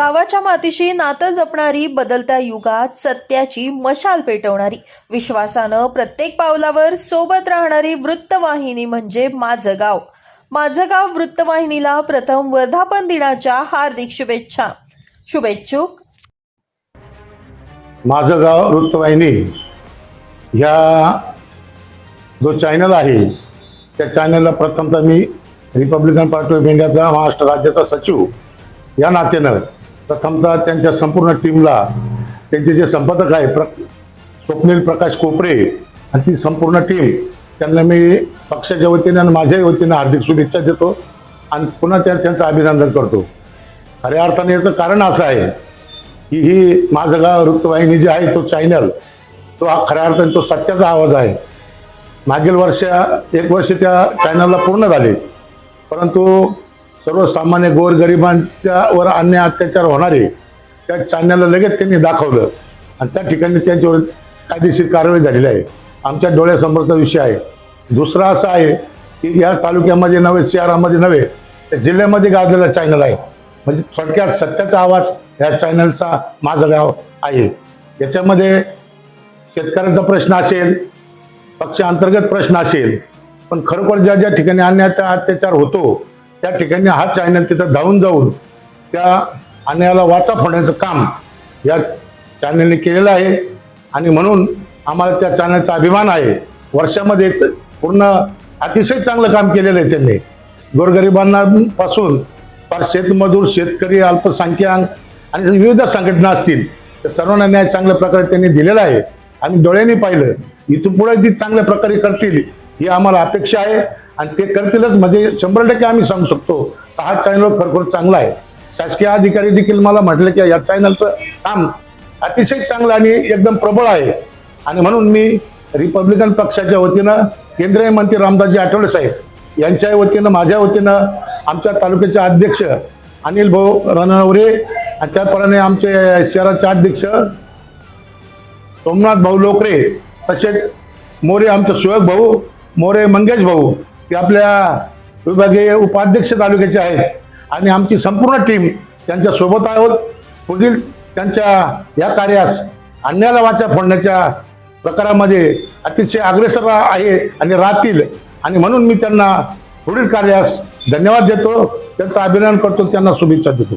गावाच्या मातीशी नातं जपणारी बदलत्या युगात सत्याची मशाल पेटवणारी. विश्वासानं प्रत्येक पावलावर सोबत राहणारी वृत्तवाहिनी म्हणजे माझं गाव. माझं गाव वृत्तवाहिनीला प्रथम वर्धापन दिनाच्या हार्दिक शुभेच्छा. शुभेच्छुक. माझं गाव वृत्तवाहिनी ह्या जो चॅनल आहे त्या चॅनलला प्रथमतः मी रिपब्लिकन पार्टी ऑफ इंडियाचा महाराष्ट्र राज्याचा सचिव या नात्यानं प्रथमतः त्यांच्या संपूर्ण टीमला त्यांचे जे संपादक आहे प्र स्वप्नील प्रकाश कोपरे आणि ती संपूर्ण टीम त्यांना मी पक्षाच्या वतीनं आणि माझ्याही वतीनं हार्दिक शुभेच्छा देतो आणि पुन्हा त्या त्यांचं अभिनंदन करतो. खऱ्या अर्थाने याचं कारण असं आहे की ही माझं गाव वृत्तवाहिनी जी आहे तो चॅनल तो खऱ्या अर्थाने तो सत्याचा आवाज आहे. मागील वर्ष एक वर्ष त्या चॅनलला पूर्ण झाले. परंतु सर्वसामान्य गोरगरिबांच्या वर अन्याय अत्याचार होणारे त्या चॅनलला लगेच त्यांनी दाखवलं. आणि त्या ठिकाणी त्यांच्यावर कायदेशीर कारवाई झालेली आहे. आमच्या डोळ्यासमोरचा विषय आहे. दुसरा असा आहे की या तालुक्यामध्ये नव्हे शहरामध्ये नव्हे त्या जिल्ह्यामध्ये गाजलेला चॅनल आहे. म्हणजे थोडक्यात सत्याचा आवाज ह्या चॅनलचा माझं गाव आहे. याच्यामध्ये शेतकऱ्यांचा प्रश्न असेल पक्षांतर्गत प्रश्न असेल पण खरोखर ज्या ज्या ठिकाणी अन्याय अत्याचार होतो त्या ठिकाणी हा चॅनल तिथं धावून जाऊन त्या अन्यायाला वाचा फोडण्याचं काम या चॅनलने केलेलं आहे. आणि म्हणून आम्हाला त्या चॅनलचा अभिमान आहे. वर्षामध्ये पूर्ण अतिशय चांगलं काम केलेलं आहे त्यांनी. गोरगरिबांपासून फार शेतमजूर शेतकरी अल्पसंख्याक आणि विविध संघटना असतील त्या सर्वांना न्याय चांगल्या प्रकारे त्यांनी दिलेला आहे. आम्ही डोळ्यांनी पाहिलं. इथून पुढे ती चांगल्या प्रकारे करतील ही आम्हाला अपेक्षा आहे. आणि ते करतीलच. म्हणजे शंभर टक्के आम्ही सांगू शकतो. का हा चॅनल खरोखर चांगला आहे. शासकीय अधिकारी देखील मला म्हटलं की या चॅनलचं काम अतिशय चांगलं आणि एकदम प्रबळ आहे. आणि म्हणून मी रिपब्लिकन पक्षाच्या वतीनं केंद्रीय मंत्री रामदासजी आठवले साहेब यांच्या वतीनं माझ्या वतीनं आमच्या तालुक्याचे अध्यक्ष अनिल भाऊ रणवरे आणि त्याप्रमाणे आमचे शहराचे अध्यक्ष सोमनाथ भाऊ लोकरे तसेच मोरे आमचे सुयोग भाऊ मोरे मंगेश भाऊ ते आपल्या विभागीय उपाध्यक्ष तालुक्याचे आहेत. आणि आमची संपूर्ण टीम त्यांच्यासोबत आहोत. पुढील त्यांच्या या कार्यास अन्याला वाचा फोडण्याच्या प्रकारामध्ये अतिशय अग्रेसर आहे आणि राहतील. आणि म्हणून मी त्यांना पुढील कार्यास धन्यवाद देतो. त्यांचं अभिनंदन करतो. त्यांना शुभेच्छा देतो.